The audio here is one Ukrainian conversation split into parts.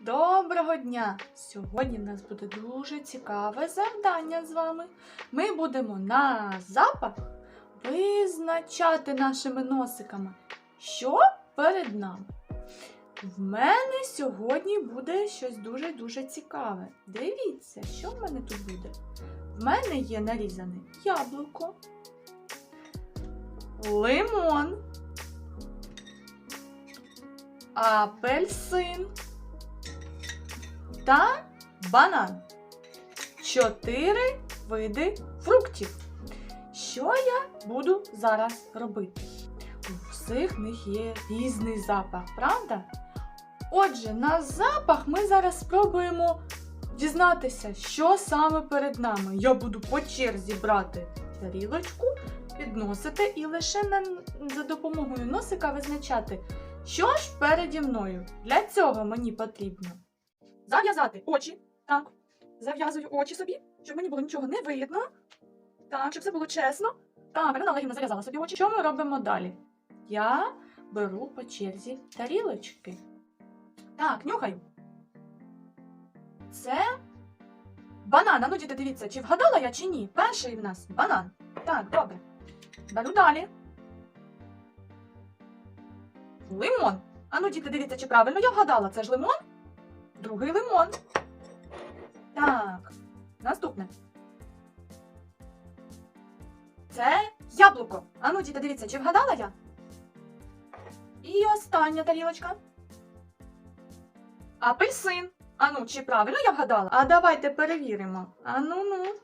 Доброго дня! Сьогодні в нас буде дуже цікаве завдання з вами. Ми будемо на запах визначати нашими носиками, що перед нами. В мене сьогодні буде щось дуже-дуже цікаве. Дивіться, що в мене тут буде. В мене є нарізане яблуко, лимон, апельсин та банан. Чотири види фруктів. Що я буду зараз робити? У всіх них є різний запах, правда? Отже, на запах ми зараз спробуємо дізнатися, що саме перед нами. Я буду по черзі брати тарілочку, підносити і лише на, за допомогою носика визначати, що ж переді мною. Для цього мені потрібно зав'язати очі. Так, зав'язую очі собі, щоб мені було нічого не видно. Так, щоб все було чесно. Так, Альона Олегівна зав'язала собі очі. Що ми робимо далі? Я беру по черзі тарілочки. Так, нюхаю. Це банан. А Ну, діти, дивіться, чи вгадала я, чи ні. Перший в нас банан. Так, добре. Беру далі. Лимон. А ну, діти, дивіться, чи правильно я вгадала. Це ж лимон? Другий лимон. Так, наступне. Це яблуко. А ну, діти, дивіться, чи вгадала я? І остання тарілочка. Апельсин. А ну, чи правильно я вгадала? А давайте перевіримо. А ну ну.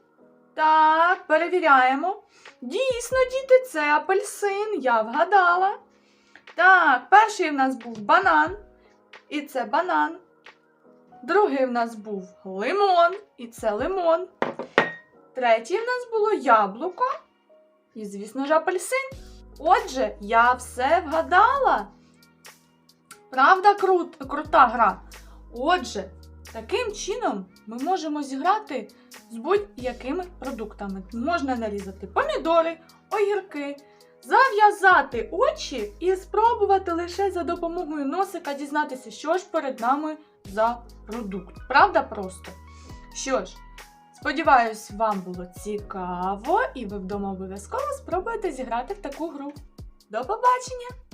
Так, перевіряємо. Дійсно, діти, це апельсин. Я вгадала. Так, перший в нас був банан. І це банан. Другий в нас був лимон, і це лимон. Третій в нас було яблуко. І, звісно ж, апельсин. Отже, я все вгадала. Правда, крут, крута гра. Отже, таким чином ми можемо зіграти з будь-якими продуктами. Можна нарізати помідори, огірки, зав'язати очі і спробувати лише за допомогою носика дізнатися, що ж перед нами за продукт. Правда просто? Що ж, сподіваюсь, вам було цікаво, і ви вдома обов'язково спробуєте зіграти в таку гру. До побачення!